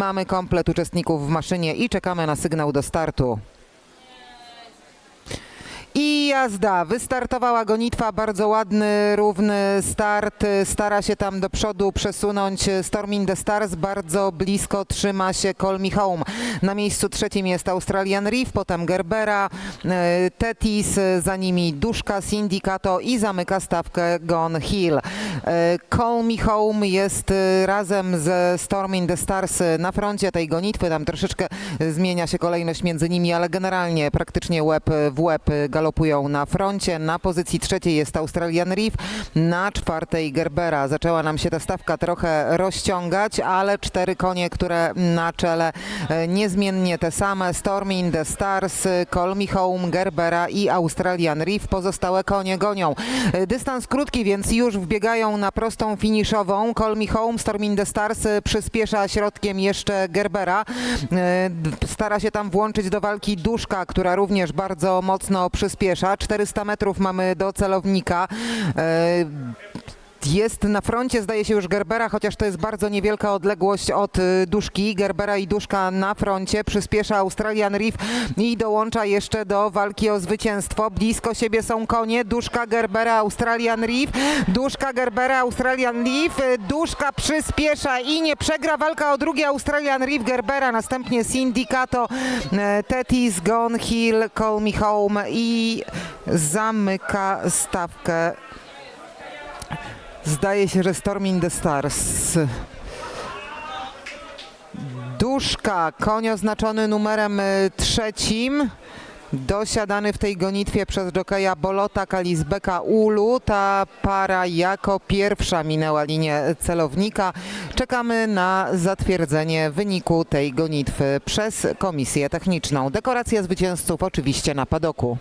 Mamy komplet uczestników w maszynie i czekamy na sygnał do startu. Jazda. Wystartowała gonitwa, bardzo ładny, równy start. Stara się tam do przodu przesunąć Storm in the Stars. Bardzo blisko trzyma się Call Me Home. Na miejscu trzecim jest Australian Reef, potem Gerbera, e, Tetis, za nimi Duszka, Syndicato i zamyka stawkę Gone Hill. Call Me Home jest e, razem ze Storm in the Stars na froncie tej gonitwy. Tam troszeczkę zmienia się kolejność między nimi, ale generalnie praktycznie łeb w łeb galopują na froncie. Na pozycji trzeciej jest Australian Reef, na czwartej Gerbera. Zaczęła nam się ta stawka trochę rozciągać, ale cztery konie, które na czele e, niezmiennie te same. Storm in the Stars, Call Me Home, Gerbera i Australian Reef. Pozostałe konie gonią. E, Dystans krótki, więc już wbiegają na prostą finiszową. Call Me Home, Storm in the Stars e, przyspiesza środkiem jeszcze Gerbera. Stara się tam włączyć do walki Duszka, która również bardzo mocno przyspiesza. 400 metrów mamy do celownika. Jest na froncie, zdaje się już Gerbera, chociaż to jest bardzo niewielka odległość od y, Duszki. Gerbera i Duszka na froncie. Przyspiesza Australian Reef i dołącza jeszcze do walki o zwycięstwo. Blisko siebie są konie. Duszka, Gerbera, Australian Reef. Duszka, Gerbera, Australian Reef. Y, Duszka przyspiesza i nie przegra. Walka o drugie Australian Reef, Gerbera. Następnie Syndicato, e, Tetis, Gone Hill, Call Me Home i zamyka stawkę Zdaje się, że Storm in the Stars. Duszka, koń oznaczony numerem y, trzecim. Dosiadany w tej gonitwie przez jokeja Bolota Kalizbeka Ulu. Ta para jako pierwsza minęła linię celownika. Czekamy na zatwierdzenie wyniku tej gonitwy przez komisję techniczną. Dekoracja zwycięzców oczywiście na padoku.